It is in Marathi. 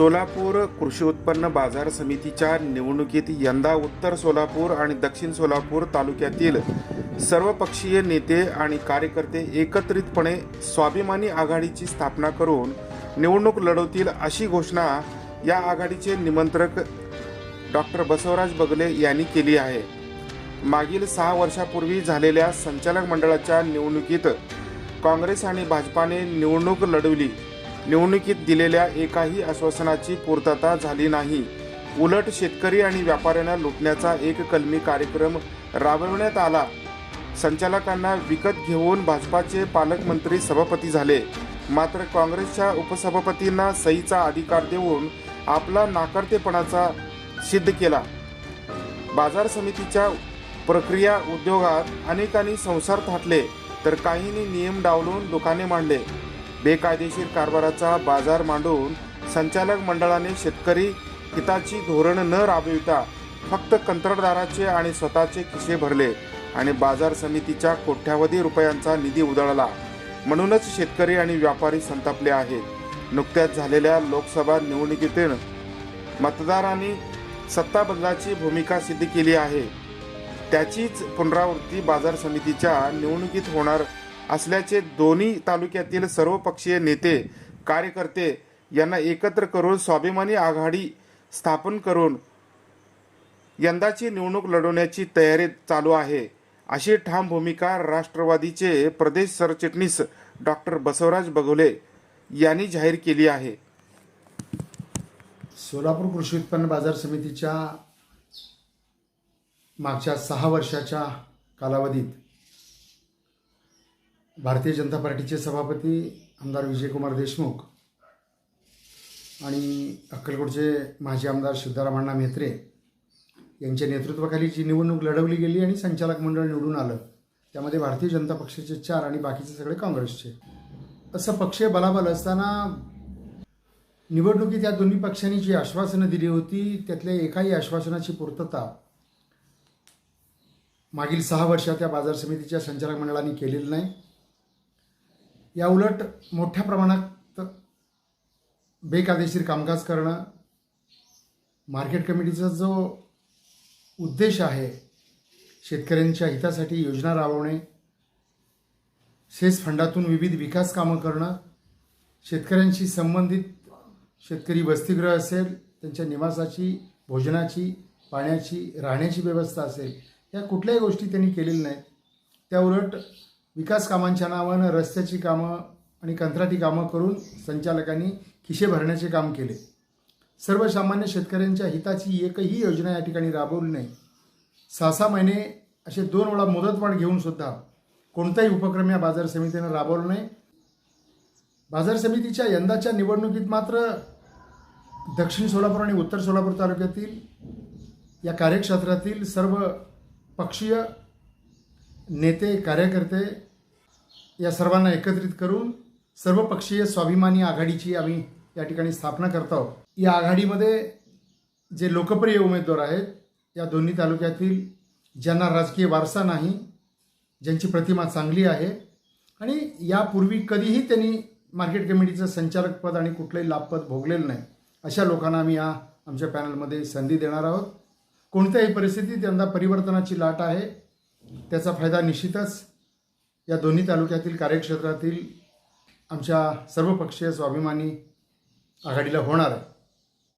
सोलापूर कृषी उत्पन्न बाजार समितीच्या निवडणुकीत यंदा उत्तर सोलापूर आणि दक्षिण सोलापूर तालुक्यातील सर्वपक्षीय नेते आणि कार्यकर्ते एकत्रितपणे स्वाभिमानी आघाडीची स्थापना करून निवडणूक लढवतील अशी घोषणा या आघाडीचे निमंत्रक डॉक्टर बसवराज बगले यांनी केली आहे. मागील सहा वर्षापूर्वी झालेल्या संचालक मंडळाच्या निवडणुकीत काँग्रेस आणि भाजपाने निवडणूक लढवली. निवडणुकीत दिलेल्या एकाही आश्वासनाची पूर्तता झाली नाही. उलट शेतकरी आणि व्यापाऱ्यांना लुटण्याचा एक कलमी कार्यक्रम राबविण्यात आला. संचालकांना विकत घेऊन भाजपाचे पालकमंत्री सभापती झाले. मात्र काँग्रेसच्या उपसभापतींना सहीचा अधिकार देऊन आपला नाकारतेपणाचा सिद्ध केला. बाजार समितीच्या प्रक्रिया उद्योगात अनेकांनी संसार थाटले तर काहींनी नियम डावलून दुकाने मांडले. बेकायदेशीर कारभाराचा बाजार मांडून संचालक मंडळाने शेतकरी हिताची धोरण न राबविता फक्त कंत्राटदाराचे आणि स्वतःचे खिसे भरले आणि बाजार समितीच्या कोट्यावधी रुपयांचा निधी उधळला. म्हणूनच शेतकरी आणि व्यापारी संतापले आहेत. नुकत्याच झालेल्या लोकसभा निवडणुकीतून मतदारांनी सत्ता बदलाची भूमिका सिद्ध केली आहे. त्याचीच पुनरावृत्ती बाजार समितीच्या निवडणुकीत होणार असल्याचे दोन्ही तालुक्यातील सर्वपक्षीय नेते कार्यकर्ते यांना एकत्र करून स्वाभिमानी आघाडी स्थापन करून यंदाची निवडणूक लढवण्याची तयारी चालू आहे. अशी ठाम भूमिका राष्ट्रवादीचे प्रदेश सरचिटणीस डॉक्टर बसवराज बघोले यांनी जाहीर केली आहे. सोलापूर कृषी उत्पन्न बाजार समितीच्या मागच्या सहा वर्षाच्या कालावधीत भारतीय जनता पार्टीचे सभापती आमदार विजयकुमार देशमुख आणि अक्कलकोटचे माजी आमदार सिद्धारामण्णा म्हेत्रे यांच्या नेतृत्वाखाली जी निवडणूक लढवली गेली आणि संचालक मंडळ निवडून आलं त्यामध्ये भारतीय जनता पक्षाचे चार आणि बाकीचे सगळे काँग्रेसचे. असं पक्षीय बलाबल असताना निवडणुकीत या दोन्ही पक्षांनी जी आश्वासनं दिली होती त्यातल्या एकाही आश्वासनाची पूर्तता मागील सहा वर्षात या बाजार समितीच्या संचालक मंडळाने केलेली नाही. या उलट मोठ्या प्रमाणात बेकायदेशीर कामकाज करणं मार्केट कमिटीचा जो उद्देश आहे शेतकऱ्यांच्या हितासाठी योजना राबवणे सेस फंडातून विविध विकास कामं करणं शेतकऱ्यांशी संबंधित शेतकरी वसतिगृह असेल त्यांच्या निवासाची भोजनाची पाण्याची राहण्याची व्यवस्था असेल या कुठल्याही गोष्टी त्यांनी केलेल्या नाहीत. त्या उलट विकास कामांच्या नावानं रस्त्याची कामं आणि कंत्राटी कामं करून संचालकांनी खिशे भरण्याचे काम केले. सर्वसामान्य शेतकऱ्यांच्या हिताची एकही योजना या ठिकाणी राबवली नाही. सहा सहा महिने असे दोन वेळा मुदतवाढ घेऊनसुद्धा कोणताही उपक्रम या बाजार समितीनं राबवला नाही. बाजार समितीच्या यंदाच्या निवडणुकीत मात्र दक्षिण सोलापूर आणि उत्तर सोलापूर तालुक्यातील या कार्यक्षेत्रातील सर्व पक्षीय नेते कार्यकर्ते या सर्वांना एकत्रित करून सर्वपक्षीय स्वाभिमानी आघाडीची आम्ही या ठिकाणी स्थापना करत आहोत. या आघाडीमध्ये जे लोकप्रिय उमेदवार आहेत या दोन्ही तालुक्यातील ज्यांना राजकीय वारसा नाही ज्यांची प्रतिमा चांगली आहे आणि यापूर्वी कधीही त्यांनी मार्केट कमिटीचं संचालकपद आणि कुठलंही लाभपद भोगलेलं नाही अशा लोकांना आम्ही या आमच्या पॅनलमध्ये संधी देणार आहोत. कोणत्याही परिस्थितीत यंदा परिवर्तनाची लाट आहे त्याचा फायदा निश्चितच या दोन्ही तालुक्यातील कार्यक्षेत्रातील आमच्या सर्वपक्षीय स्वाभिमानी आघाडीला होणार आहे.